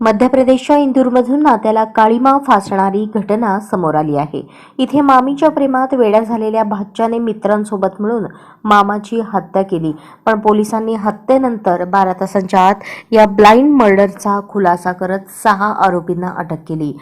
मध्य प्रदेशच्या इंदूरमधून नात्याला काळीमा फासणारी घटना समोर आली आहे. इथे मामीच्या प्रेमात वेड्या झालेल्या भाच्याने मित्रांसोबत मिळून मामाची हत्या केली. पण पोलिसांनी हत्येनंतर बारा तासांच्या आत या ब्लाइंड मर्डरचा खुलासा करत सहा आरोपींना अटक केली.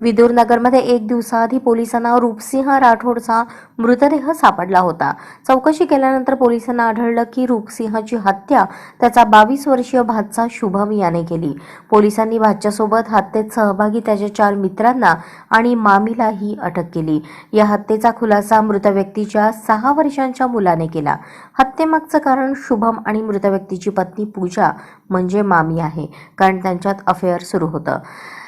विदूरनगरमध्ये एक दिवसाआधी पोलिसांना रूपसिंह राठोडचा मृतदेह सापडला होता. चौकशी केल्यानंतर पोलिसांना आढळलं की रूपसिंहाची हत्या त्याचा बावीस वर्षीय भातचा शुभम याने केली. पोलिसांनी भातच्यासोबत हत्येत सहभागी त्याच्या चार मित्रांना आणि मामीलाही अटक केली. या हत्येचा खुलासा मृत व्यक्तीच्या सहा वर्षांच्या मुलाने केला. हत्येमागचं कारण शुभम आणि मृत व्यक्तीची पत्नी पूजा म्हणजे मामी आहे कारण त्यांच्यात अफेअर सुरू होतं.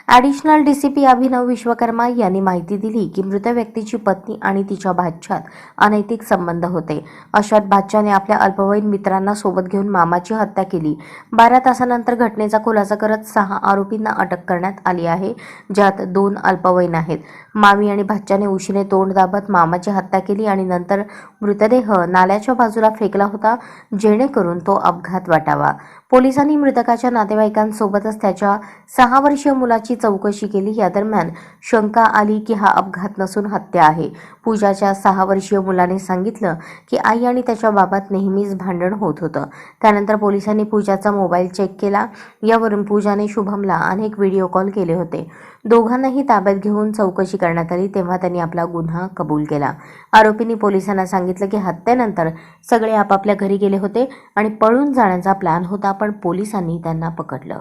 ॲडिशनल डीसीपी अभिनव विश्वकर्मा यांनी माहिती दिली की मृत व्यक्तीची पत्नी आणि तिच्या भाच्यात अनैतिक संबंध होते. अशात भाच्याने आपल्या अल्पवयीन मित्रांना सोबत घेऊन मामाची हत्या केली. बारा तासानंतर घटनेचा खुलासा करत सहा आरोपींना अटक करण्यात आली आहे ज्यात दोन अल्पवयीन आहेत. मामी आणि भाच्याने उशीने तोंड दाबत मामाची हत्या केली आणि नंतर मृतदेह नाल्याच्या बाजूला फेकला होता जेणेकरून तो अपघात वाटावा. पोलिसांनी मृतकाच्या नातेवाईकांसोबतच त्याच्या सहा वर्षीय मुलाची चौकशी केली. या दरम्यान शंका आली की हा अपघात नसून हत्या आहे. पूजाच्या सहा वर्षीय मुलाने सांगितलं की आई आणि त्याच्या बाबात नेहमीच भांडण होत होतं. त्यानंतर पोलिसांनी पूजाचा मोबाईल चेक केला. यावरून पूजाने शुभमला अनेक व्हिडिओ कॉल केले होते. दोघांनाही ताब्यात घेऊन चौकशी करण्यात आली तेव्हा त्यांनी आपला गुन्हा कबूल केला. आरोपींनी पोलिसांना सांगितलं की हत्येनंतर सगळे आपापल्या घरी गेले होते आणि पळून जाण्याचा प्लॅन होता पण पोलिसांनी त्यांना पकडलं.